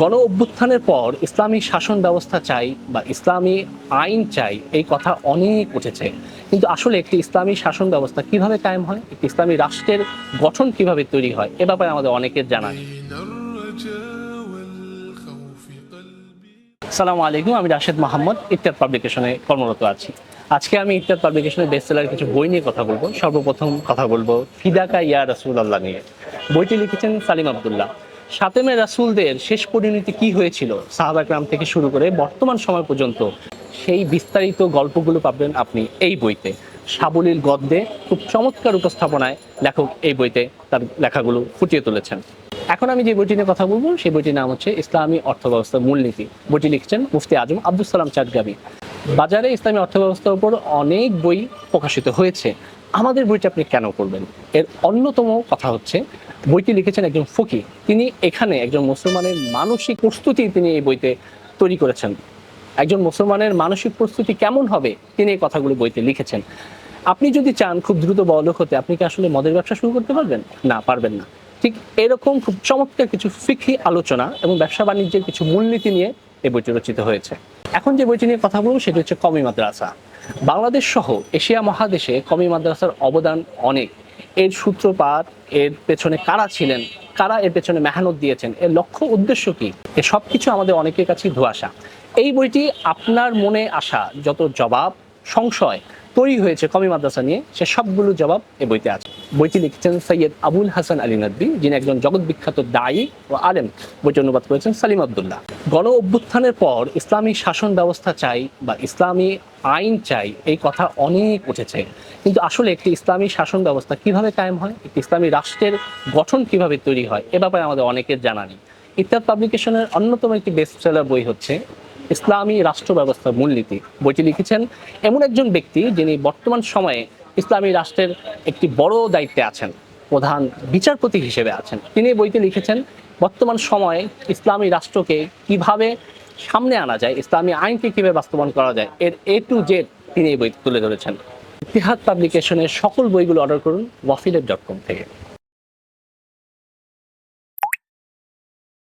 গণ অভ্যুত্থানের পর ইসলামী শাসন ব্যবস্থা চাই বা ইসলামী আইন চাই, এই কথা অনেক উঠেছে। কিন্তু আসলে একটি ইসলামী শাসন ব্যবস্থা কীভাবে কায়েম হয়, একটি ইসলামী রাষ্ট্রের গঠন কীভাবে তৈরি হয়, এ ব্যাপারে আমাদের অনেকের জানা সালামু আলাইকুম, আমি রাশেদ মাহমদ ইত্যাদ পাবলিকেশনে কর্মরত আছি। আজকে আমি ইত্যাদ পাবলিকেশনের বেস্টসেলার কিছু বই নিয়ে কথা বলব। সর্বপ্রথম কথা বলব ফিদাকা ইয়া রসুল আল্লাহ নিয়ে। বইটি লিখেছেন সালিম আবদুল্লাহ। সাতেমে রাসুলদের শেষ পরিণতি কি হয়েছিল? সাহাবাকরাম থেকে শুরু করে বর্তমান সময় পর্যন্ত সেই বিস্তারিত গল্পগুলো পাবেন আপনি এই বইতে। সাবলীল গদ্যে খুব চমৎকার উপস্থাপনায় লেখক এই বইতে তার লেখাগুলো ফুটিয়ে তুলেছেন। এখন আমি যে বইটি নিয়ে কথা বলব, সেই বইটির নাম হচ্ছে ইসলামী অর্থব্যবস্থার মূলনীতি। বইটি লিখছেন মুফতি আজম আব্দুল সালাম চাটগাবি। বাজারে ইসলামী অর্থব্যবস্থার উপর অনেক বই প্রকাশিত হয়েছে। আমাদের বইটি আপনি কেন করবেন এর অন্যতম কথা হচ্ছে বইটি লিখেছেন একজন ফকি তিনি এখানে একজন মুসলমানের মানসিক প্রস্তুতি তিনি এই বইতে তৈরি করেছেন। একজন মুসলমানের মানসিক প্রস্তুতি কেমন হবে? তিনি এই কথাগুলো বইতে লিখেছেন। আপনি যদি চান খুব দ্রুত বড়লোক হতে, আপনি কি আসলে মদের ব্যবসা শুরু করতে পারবেন? না পারবেন না। ঠিক এরকম খুব চমৎকার কিছু ফিকি আলোচনা এবং ব্যবসা বাণিজ্যের কিছু মূলনীতি নিয়ে এই বইটি রচিত হয়েছে। এখন যে বইটি নিয়ে কথা বলব, সেটি হচ্ছে কমি মাদ্রাসা। বাংলাদেশ সহ এশিয়া মহাদেশে কমি মাদ্রাসার অবদান অনেক। এর সূত্রপাত, এর পেছনে কারা ছিলেন, কারা এর পেছনে মেহনত দিয়েছেন, এর লক্ষ্য উদ্দেশ্য কি? এ সব কিছু আমাদের অনেকের কাছে ধোয়াশা। এই বইটি আপনার মনে আসা যত জবাব, সংশয় তৈরি হয়েছে কমি মাদ্রাসা নিয়ে। সে সবগুলো জবাব এই বইতে আছে। বইটি লিখেছেন সৈয়দ আবুল হাসান আলী নদী যিনি একজন জগৎ বিখ্যাত দায়ী ও আলেম। বইটি অনুবাদ করেছেন সালিম আবদুল্লাহ। গণ অভ্যুত্থানের পর ইসলামী শাসন ব্যবস্থা চাই বা ইসলামী আইন চাই, এই কথা অনেক উঠেছে। কিন্তু আসলে একটি ইসলামী শাসন ব্যবস্থা কীভাবে কায়েম হয়, একটি ইসলামী রাষ্ট্রের গঠন কীভাবে তৈরি হয়, এ ব্যাপারে আমাদের অনেকের জানা নেই। ইত্যাদ পাবলিকেশনের অন্যতম একটি বেস্ট সেলার বই হচ্ছে ইসলামী রাষ্ট্র ব্যবস্থার মূলনীতি। বইটি লিখেছেন এমন একজন ব্যক্তি যিনি বর্তমান সময়ে ইসলামী রাষ্ট্রের একটি বড় দায়িত্বে আছেন, প্রধান বিচারপতি হিসেবে আছেন। তিনি বইতে লিখেছেন, বর্তমান সময়ে ইসলামী রাষ্ট্রকে কীভাবে সামনে আনা যায়, ইসলামী আইনকে কীভাবে বাস্তবায়ন করা যায়, এর এ টু জেড তিনি এই বই তুলে ধরেছেন। ইতিহাদ পাবলিকেশনের সকল বইগুলো অর্ডার করুন ওয়াফিলেট ডট কম থেকে।